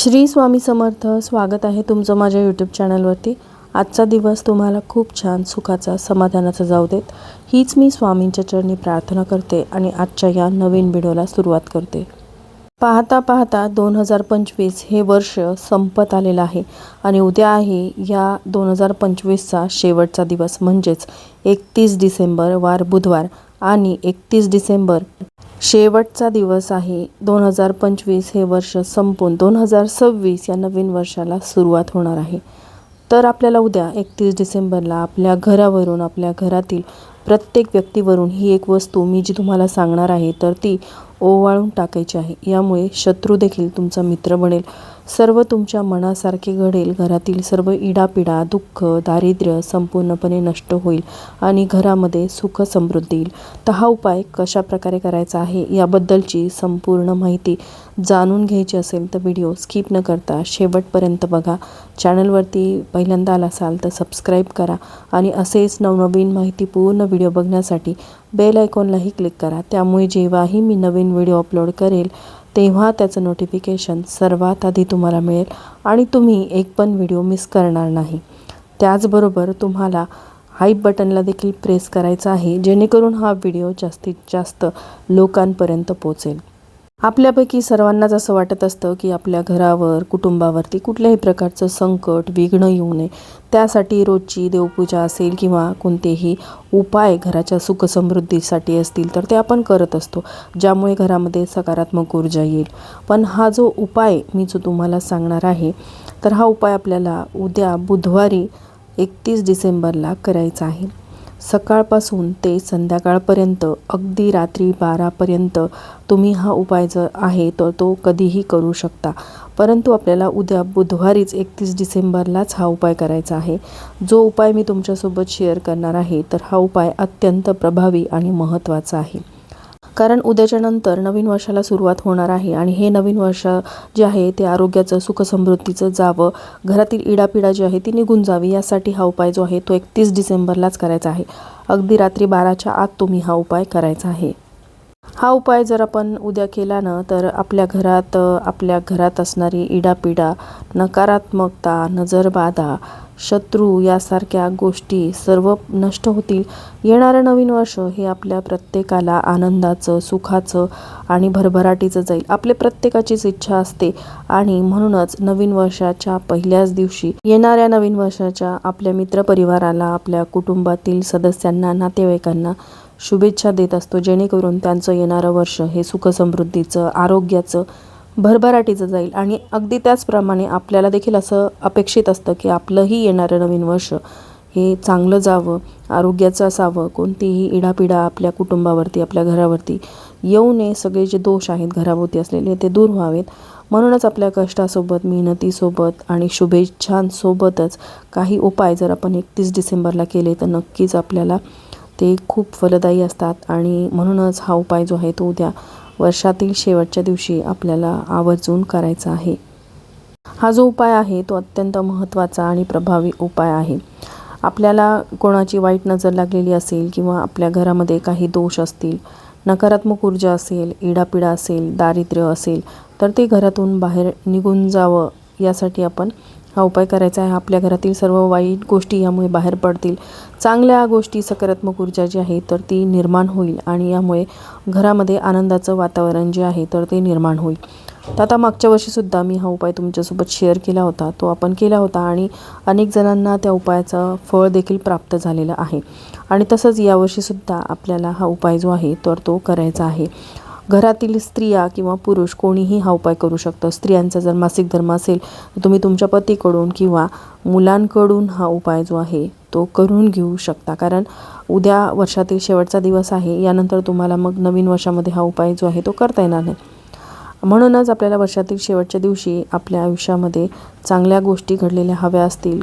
श्री स्वामी समर्थ स्वागत आहे तुमचं माझ्या यूट्यूब चॅनलवरती आजचा दिवस तुम्हाला खूप छान सुखाचा समाधानाचा जाऊ देत. हीच मी स्वामींच्या चरणी प्रार्थना करते आणि आजच्या या नवीन व्हिडिओला सुरुवात करते. पाहता पाहता दोन हजार पंचवीस हे वर्ष संपत आलेलं आहे आणि उद्या आहे या दोन हजार पंचवीसचा शेवटचा दिवस म्हणजेच एकतीस डिसेंबर वार बुधवार आणि एकतीस डिसेंबर शेवटचा दिवस आहे. दोन हजार पंचवीस हे वर्ष संपून दोन हजार सव्वीस या नवीन वर्षाला सुरुवात होणार आहे. तर आपल्याला उद्या एकतीस डिसेंबरला आपल्या घरावरून आपल्या घरातील प्रत्येक व्यक्तीवरून ही एक वस्तू मी जी तुम्हाला सांगणार आहे तर ती ओवाळून टाकायची आहे. यामुळे शत्रू देखील तुमचा मित्र बनेल. सर्व तुमच्या मनासारखे घडेल. घरातील सर्व इडापिडा दुःख दारिद्र्य संपूर्णपणे नष्ट होईल आणि घरामध्ये सुख समृद्धी येईल. तर हा उपाय कशा प्रकारे करायचा आहे याबद्दलची संपूर्ण माहिती जाणून घ्यायची असेल तर व्हिडिओ स्किप न करता शेवटपर्यंत बघा. चॅनलवरती पहिल्यांदा आला असाल तर सबस्क्राईब करा आणि असेच नवनवीन माहिती पूर्ण व्हिडिओ बघण्यासाठी बेल आयकॉनलाही क्लिक करा. त्यामुळे जेव्हाही मी नवीन व्हिडिओ अपलोड करेल तेव्हा त्याचं नोटिफिकेशन सर्वात आधी तुम्हाला मिळेल आणि तुम्ही एक पण व्हिडिओ मिस करणार नाही. त्याचबरोबर तुम्हाला हाईप बटनला देखील प्रेस करायचा आहे जेणेकरून हा व्हिडिओ जास्तीत जास्त लोकांपर्यंत पोचेल आपल्यापैकी सर्वांनाच असं वाटत असतं की आपल्या घरावर कुटुंबावरती कुठल्याही प्रकारचं संकट विघ्न येऊ नये. त्यासाठी रोजची देवपूजा असेल किंवा कोणतेही उपाय घराच्या सुखसमृद्धीसाठी असतील तर ते आपण करत असतो ज्यामुळे घरामध्ये सकारात्मक ऊर्जा येईल. पण हा जो उपाय मी जो तुम्हाला सांगणार आहे तर हा उपाय आपल्याला उद्या बुधवारी एकतीस डिसेंबरला करायचा आहे. सकाळपासून ते संध्याकाळपर्यंत अगदी रात्री बारापर्यंत तुम्ही हा उपाय जर आहे तर तो कधीही करू शकता. परंतु आपल्याला उद्या बुधवारीच एकतीस डिसेंबरलाच हा उपाय करायचा आहे. जो उपाय मी तुमच्यासोबत शेअर करणार आहे तर हा उपाय अत्यंत प्रभावी आणि महत्त्वाचा आहे. कारण उद्याच्या नंतर नवीन वर्षाला सुरुवात होणार आहे आणि हे नवीन वर्ष जे आहे ते आरोग्याचं सुखसमृद्धीचं जावं. घरातील इडापिडा जी आहे ती निघून जावी यासाठी हा उपाय जो आहे तो एकतीस डिसेंबरलाच करायचा आहे. अगदी रात्री बाराच्या आत तुम्ही हा उपाय करायचा आहे. हा उपाय जर आपण उद्या केला ना तर आपल्या घरात आपल्या घरात असणारी इडापिडा नकारात्मकता नजरबाधा शत्रू यासारख्या गोष्टी सर्व नष्ट होतील. येणारं नवीन वर्ष हे आपल्या प्रत्येकाला आनंदाचं सुखाचं आणि भरभराटीचं जाईल. आपले प्रत्येकाचीच इच्छा असते आणि म्हणूनच नवीन वर्षाच्या पहिल्याच दिवशी येणाऱ्या नवीन वर्षाच्या आपल्या मित्रपरिवाराला आपल्या कुटुंबातील सदस्यांना नातेवाईकांना शुभेच्छा देत असतो जेणेकरून त्यांचं येणारं वर्ष हे सुखसमृद्धीचं आरोग्याचं भरभराटीचं जाईल. आणि अगदी त्याचप्रमाणे आपल्याला देखील असं अपेक्षित असतं की आपलंही येणारं नवीन वर्ष हे चांगलं जावं आरोग्याचं असावं कोणतीही इडापिडा आपल्या कुटुंबावरती आपल्या घरावरती येऊ नये. सगळे जे दोष आहेत घराभोवती असलेले ते दूर व्हावेत. म्हणूनच आपल्या कष्टासोबत मेहनतीसोबत आणि शुभेच्छांसोबतच काही उपाय जर आपण एकतीस डिसेंबरला केले तर नक्कीच आपल्याला ते खूप फलदायी असतात. आणि म्हणूनच हा उपाय जो आहे तो उद्या वर्षातील शेवटच्या दिवशी आपल्याला आवर्जून करायचा आहे. हा जो उपाय आहे तो अत्यंत महत्त्वाचा आणि प्रभावी उपाय आहे. आपल्याला कोणाची वाईट नजर लागलेली असेल किंवा आपल्या घरामध्ये काही दोष असतील नकारात्मक ऊर्जा असेल इडापिडा असेल दारिद्र्य असेल तर ते घरातून बाहेर निघून जावं यासाठी आपण हा उपाय करायचा आहे. आपल्या घरातील सर्व वाईट गोष्टी यामुळे बाहेर पडतील. चांगल्या गोष्टी सकारात्मक ऊर्जा जी आहे तर ती निर्माण होईल आणि यामुळे घरामध्ये आनंदाचं वातावरण जे आहे तर ते निर्माण होईल. तर आता मागच्या वर्षीसुद्धा मी हा उपाय तुमच्यासोबत शेअर केला होता. तो आपण केला होता आणि अनेक जणांना त्या उपायाचं फळ देखील प्राप्त झालेलं आहे. आणि तसंच यावर्षीसुद्धा आपल्याला हा उपाय जो आहे तर तो करायचा आहे. घरातील स्त्रिया किंवा पुरुष कोणीही हा उपाय करू शकतं. स्त्रियांचा जर मासिक धर्म असेल तर तुम्ही तुमच्या पतीकडून किंवा मुलांकडून हा उपाय जो आहे तो करून घेऊ शकता. कारण उद्या वर्षातील शेवटचा दिवस आहे यानंतर तुम्हाला मग नवीन वर्षामध्ये हा उपाय जो आहे तो करता येणार नाही. म्हणूनच आपल्याला वर्षातील शेवटच्या दिवशी आपल्या आयुष्यामध्ये चांगल्या गोष्टी घडलेल्या हव्या असतील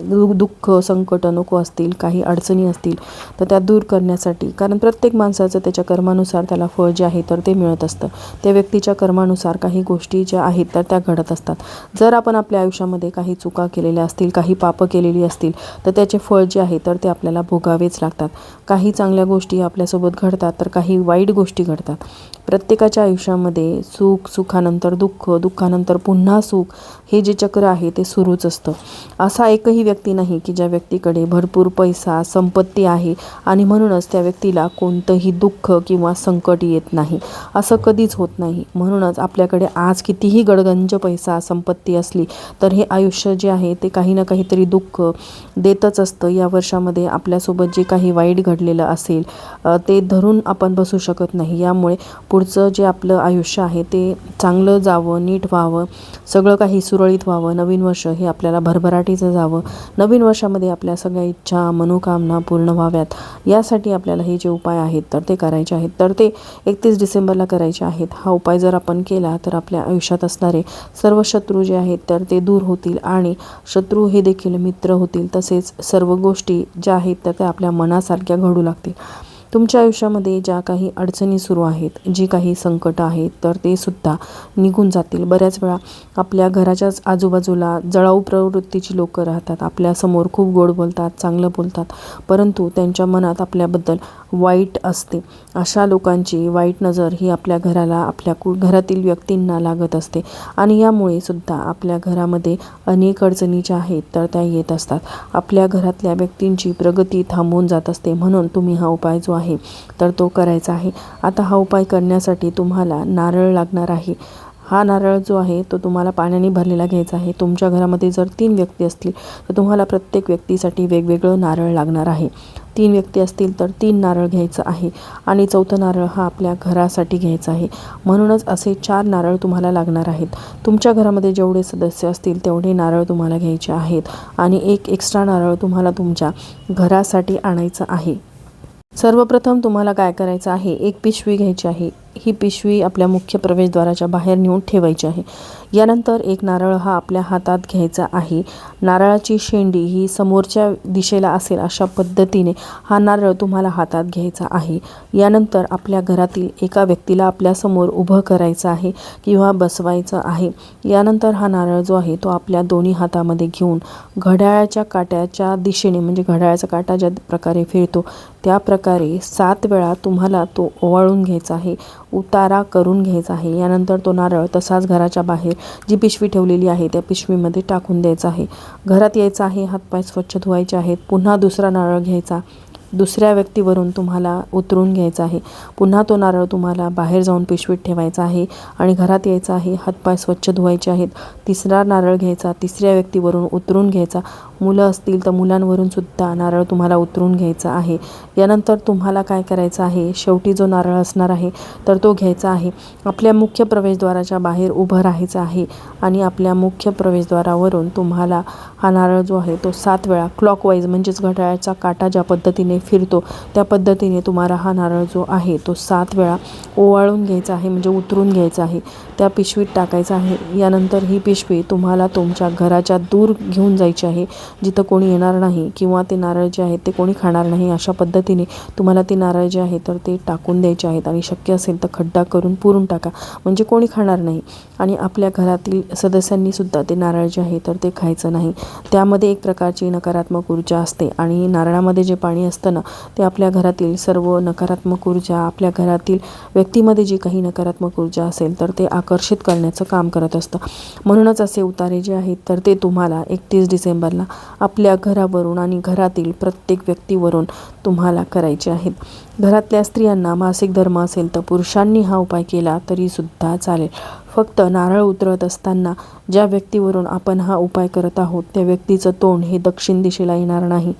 दु दुःख संकट नको असतील काही अडचणी असतील तर त्या दूर करण्यासाठी कारण प्रत्येक माणसाचं त्याच्या कर्मानुसार त्याला फळ जे आहे तर ते मिळत असतं. त्या व्यक्तीच्या कर्मानुसार काही गोष्टी ज्या आहेत तर त्या घडत असतात. जर आपण आपल्या आयुष्यामध्ये काही चुका केलेल्या असतील काही पापं केलेली असतील तर त्याचे फळ जे आहे तर ते आपल्याला भोगावेच लागतात. काही चांगल्या गोष्टी आपल्यासोबत घडतात तर काही वाईट गोष्टी घडतात. प्रत्येकाच्या आयुष्यामध्ये सुख सुखानंतर दुःख दुःखानंतर पुन्हा सुख हे जे चक्र आहे ते सुरूच असतं. असा एकही व्यक्ती नाही की ज्या व्यक्तीकडे भरपूर पैसा संपत्ती आहे आणि म्हणूनच त्या व्यक्तीला कोणतंही दुःख किंवा संकट येत नाही. असं कधीच होत नाही. म्हणूनच आपल्याकडे आज कितीही गडगंज पैसा संपत्ती असली तर हे आयुष्य जे आहे ते काही ना काहीतरी दुःख देतच असतं. या वर्षामध्ये आपल्यासोबत जे काही वाईट घडलेलं असेल ते धरून आपण बसू शकत नाही. यामुळे पुढचं जे आपलं आयुष्य आहे ते चांगलं जावं नीट व्हावं सगळं काही सुरळीत व्हावं नवीन वर्ष हे आपल्याला भरभराटीचं जावं नवीन वर्षामध्ये आपल्या सगळ्या इच्छा मनोकामना पूर्ण व्हाव्यात यासाठी आपल्याला हे जे उपाय आहेत तर ते करायचे आहेत. तर ते एकतीस डिसेंबरला करायचे आहेत. हा उपाय जर आपण केला तर आपल्या आयुष्यात असणारे सर्व शत्रू जे आहेत तर ते दूर होतील आणि शत्रू हे देखील मित्र होतील. तसेच सर्व गोष्टी ज्या आहेत तर त्या आपल्या मनासारख्या घडू लागतील. तुमच्या आयुष्यामध्ये ज्या काही अडचणी सुरू आहेत जी काही संकटं आहेत तर ते सुद्धा निघून जातील. बऱ्याच वेळा आपल्या घराच्याच आजूबाजूला जळाऊ प्रवृत्तीची लोकं राहतात. आपल्यासमोर खूप गोड बोलतात चांगलं बोलतात परंतु त्यांच्या मनात आपल्याबद्दल वाईट असते. अशा लोकांची वाईट नजर ही आपल्या घराला आपल्या कु घरातील व्यक्तींना लागत असते. आणि यामुळे सुद्धा आपल्या घरामध्ये अनेक अडचणी ज्या आहेत तर त्या येत असतात. आपल्या घरातल्या व्यक्तींची प्रगती थांबून जात असते म्हणून तुम्ही हा उपाय जो आहे तर तो करायचा आहे. आता हा उपाय करण्यासाठी तुम्हाला नारळ लागणार आहे. हा नारळ जो आहे तो तुम्हाला पाण्याने भरलेला घ्यायचा आहे. तुमच्या घरामध्ये जर तीन व्यक्ती असतील तर तुम्हाला प्रत्येक व्यक्तीसाठी वेगवेगळं नारळ लागणार आहे. तीन व्यक्ती असतील तर तीन नारळ घ्यायचं आहे आणि चौथं नारळ हा आपल्या घरासाठी घ्यायचा आहे. म्हणूनच असे चार नारळ तुम्हाला लागणार आहेत. तुमच्या घरामध्ये जेवढे सदस्य असतील तेवढे नारळ तुम्हाला घ्यायचे आहेत आणि एक एक्स्ट्रा नारळ तुम्हाला तुमच्या घरासाठी आणायचं आहे. सर्वप्रथम तुम्हाला काय करायचं आहे? एक पिशवी घ्यायची आहे. ही पिशवी आपल्या मुख्य प्रवेशद्वाराच्या बाहेर नेऊन ठेवायची आहे. यानंतर एक नारळ हा आपल्या हातात घ्यायचा आहे. नारळाची शेंडी ही समोरच्या दिशेला असेल अशा पद्धतीने हा नारळ तुम्हाला हातात घ्यायचा आहे. यानंतर आपल्या घरातील एका व्यक्तीला आपल्यासमोर उभं करायचं आहे किंवा बसवायचं आहे. यानंतर हा नारळ जो आहे तो आपल्या दोन्ही हातामध्ये घेऊन घड्याळाच्या काट्याच्या दिशेने म्हणजे घड्याळाचा काटा ज्या प्रकारे फिरतो त्या प्रकारे सात वेळा तुम्हाला तो ओवाळून घ्यायचा आहे. उतारा करून घ्यायचा आहे. यानंतर तो नारळ तसाच घराच्या बाहेर जी पिशवी ठेवलेली आहे त्या पिशवीमध्ये टाकून द्यायचा आहे. घरात यायचं आहे हातपाय स्वच्छ धुवायचे आहेत. पुन्हा दुसरा नारळ घ्यायचा. दुसऱ्या व्यक्तीवरून तुम्हाला उतरून घ्यायचा आहे. पुन्हा तो नारळ तुम्हाला बाहेर जाऊन पिशवीत ठेवायचा आहे आणि घरात यायचं आहे हातपाय स्वच्छ धुवायचे आहेत. तिसरा नारळ घ्यायचा. तिसऱ्या व्यक्तीवरून उतरून घ्यायचा. मुलं असतील तर मुलांवरून सुद्धा नारळ तुम्हाला उतरून घ्यायचा आहे. यानंतर तुम्हाला काय करायचं आहे? शेवटी जो नारळ असणार आहे तर तो घ्यायचा आहे. आपल्या मुख्य प्रवेशद्वाराच्या बाहेर उभं राहायचं आहे आणि आपल्या मुख्य प्रवेशद्वारावरून तुम्हाला हा नारळ जो आहे तो सात वेळा क्लॉकवाईज म्हणजेच घड्याळाचा काटा ज्या पद्धतीने फिरतो त्या पद्धतीने तुम्हाला हा नारळ जो आहे तो सात वेळा ओवाळून घ्यायचा आहे म्हणजे उतरून घ्यायचा आहे. त्या पिशवीत टाकायचा आहे. यानंतर ही पिशवी तुम्हाला तुमच्या घराच्या दूर घेऊन जायची आहे. जिथं कोणी येणार नाही किंवा ते नारळ जे आहेत ते कोणी खाणार नाही अशा पद्धतीने तुम्हाला ते नारळ जे आहे तर ते टाकून द्यायचे आहेत आणि शक्य असेल तर खड्डा करून पुरून टाका. म्हणजे कोणी खाणार नाही. आणि आपल्या घरातील सदस्यांनीसुद्धा ते नारळ जे आहे तर ते खायचं नाही. त्यामध्ये एक प्रकारची नकारात्मक ऊर्जा असते आणि नारळामध्ये जे पाणी असतं ना ते आपल्या घरातील सर्व नकारात्मक ऊर्जा आपल्या घरातील व्यक्तीमध्ये जी काही नकारात्मक ऊर्जा असेल तर ते आकर्षित करण्याचं काम करत असतं. म्हणूनच असे उतारे जे आहेत तर ते तुम्हाला एकतीस डिसेंबरला आपल्या घरावरून आणि घरातील प्रत्येक व्यक्तीवरून तुम्हाला करायचे आहेत. घरातल्या स्त्रियांना मासिक धर्म असेल तर पुरुषांनी हा उपाय केला तरीसुद्धा चालेल. फक्त नारळ उतरत असताना ज्या व्यक्तीवरून आपण हा उपाय करत आहोत त्या व्यक्तीचं तोंड हे दक्षिण दिशेला येणार नाही.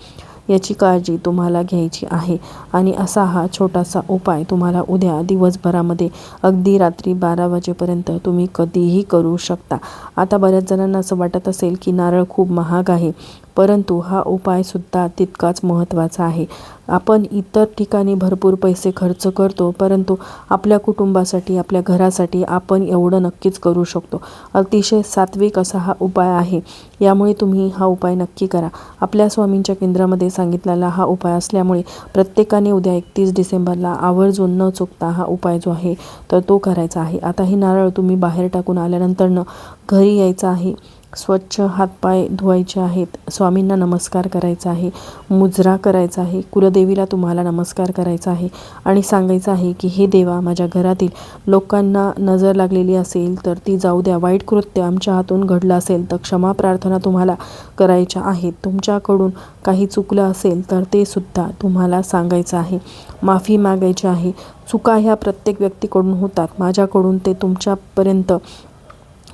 याची काळजी तुम्हाला घ्यायची आहे. आणि असा हा छोटासा उपाय तुम्हाला उद्या दिवसभरामध्ये अगदी रात्री बारा वाजेपर्यंत तुम्ही कधीही करू शकता. आता बऱ्याच जणांना असं वाटत असेल की नारळ खूप महाग आहे. परंतु हा उपायसुद्धा तितकाच महत्त्वाचा आहे. आपण इतर ठिकाणी भरपूर पैसे खर्च करतो परंतु आपल्या कुटुंबासाठी आपल्या घरासाठी आपण एवढं नक्कीच करू शकतो. अतिशय सात्विक असा हा उपाय आहे. यामुळे तुम्ही हा उपाय नक्की करा. आपल्या स्वामींच्या केंद्रामध्ये सांगितलेला हा उपाय असल्यामुळे प्रत्येकाने उद्या एकतीस डिसेंबरला आवर्जून न चुकता हा उपाय जो आहे तर तो करायचा आहे. आता हे नारळ तुम्ही बाहेर टाकून आल्यानंतरनं घरी यायचं आहे. स्वच्छ हातपाय धुवायचे आहेत. स्वामींना नमस्कार करायचा आहे. मुजरा करायचा आहे. कुलदेवीला तुम्हाला नमस्कार करायचा आहे. आणि सांगायचं आहे की हे देवा माझ्या घरातील लोकांना नजर लागलेली असेल तर ती जाऊ द्या. वाईट कृत्य आमच्या हातून घडलं असेल तर क्षमा प्रार्थना तुम्हाला करायच्या आहेत. तुमच्याकडून काही चुकलं असेल तर ते सुद्धा तुम्हाला सांगायचं आहे. माफी मागायची आहे. चुका ह्या प्रत्येक व्यक्तीकडून होतात. माझ्याकडून ते तुमच्यापर्यंत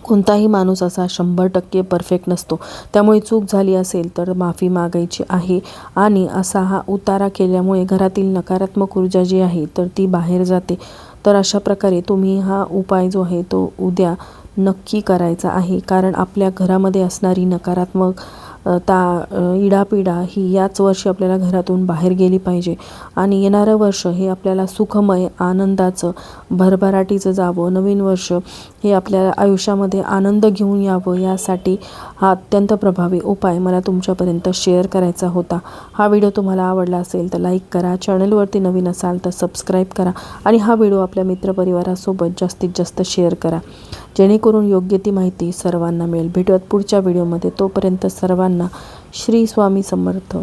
कोणताही माणूस असा शंभर टक्के परफेक्ट नसतो. त्यामुळे चूक झाली असेल तर माफी मागायची आहे. आणि असा हा उतारा केल्यामुळे घरातील नकारात्मक ऊर्जा जी आहे तर ती बाहेर जाते. तर अशा प्रकारे तुम्ही हा उपाय जो आहे तो उद्या नक्की करायचा आहे. कारण आपल्या घरामध्ये असणारी नकारात्मक ता इडापिडा ही याच वर्षी आपल्याला घरातून बाहेर गेली पाहिजे. आणि येणारं वर्ष हे आपल्याला सुखमय आनंदाचं भरभराटीचं जावं. नवीन वर्ष हे आपल्या आयुष्यामध्ये आनंद घेऊन यावं. यासाठी हा अत्यंत प्रभावी उपाय मला तुमच्यापर्यंत शेअर करायचा होता. हा व्हिडिओ तुम्हाला आवडला असेल तर लाईक करा चॅनलवरती नवीन असाल तर सबस्क्राईब करा आणि हा व्हिडिओ आपल्या मित्रपरिवारासोबत जास्तीत जास्त शेअर करा. जेणेकरून योग्य ती माहिती सर्वांना मिळेल. भेटूयात पुढच्या व्हिडिओमध्ये. तोपर्यंत सर्वांना श्री स्वामी समर्थ.